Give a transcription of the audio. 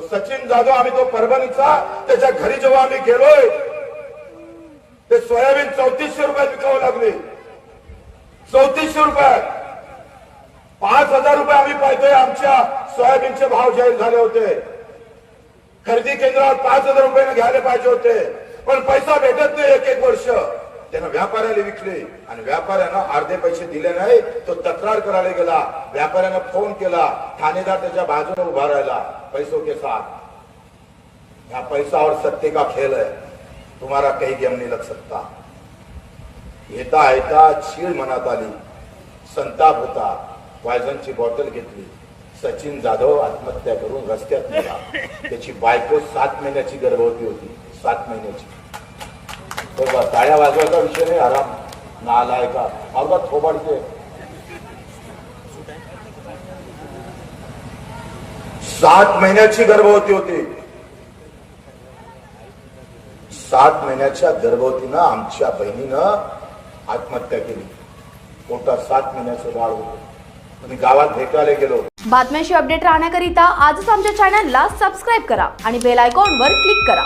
सचिन जाधव आम्ही तो परभणीचा त्याच्या घरी जेव्हा आम्ही गेलोय ते सोयाबीन चौतीसशे रुपयात विकावं लागले. चौतीसशे रुपयात. पाच हजार रुपये आम्ही पाहतोय आमच्या सोयाबीनचे भाव जाहीर झाले होते. खरेदी केंद्रावर पाच हजार रुपये घ्यायला पाहिजे होते. पण पैसा भेटत नाही एक एक वर्ष. त्यानं व्यापाऱ्याला विकले आणि व्यापाऱ्यानं अर्धे पैसे दिले नाही तो तक्रार करायला गेला. व्यापाऱ्यानं फोन केला. ठाणेदार त्याच्या बाजूने उभा राहिला. पैसो के साथ. ह्या पैसा और सत्य का खेल है तुम्हारा काही गेम नाही लग सकता. येता येता चीड मनात आली. संताप होता. पॉयझनची बॉटल घेतली. सचिन जाधव आत्महत्या करून रस्त्यात गेला. त्याची बायको सात महिन्याची गर्भवती होती. सात महिन्याची. टाळ्या वाजवायचा विषय नाही आराम. नाला ऐका अवघात थोबाडते सात महिन्याची गर्भवती होती. सात महिन्याच्या गर्भवतीनं आमच्या बहिणीनं आत्महत्या केली. पोटात सात महिन्याचं बाळ होतं. मी गावात भेटायला गेलो. बातम्यांशी अपडेट राहण्याकरिता आजच आमच्या चॅनलला सबस्क्राईब करा आणि बेल आयकॉनवर क्लिक करा.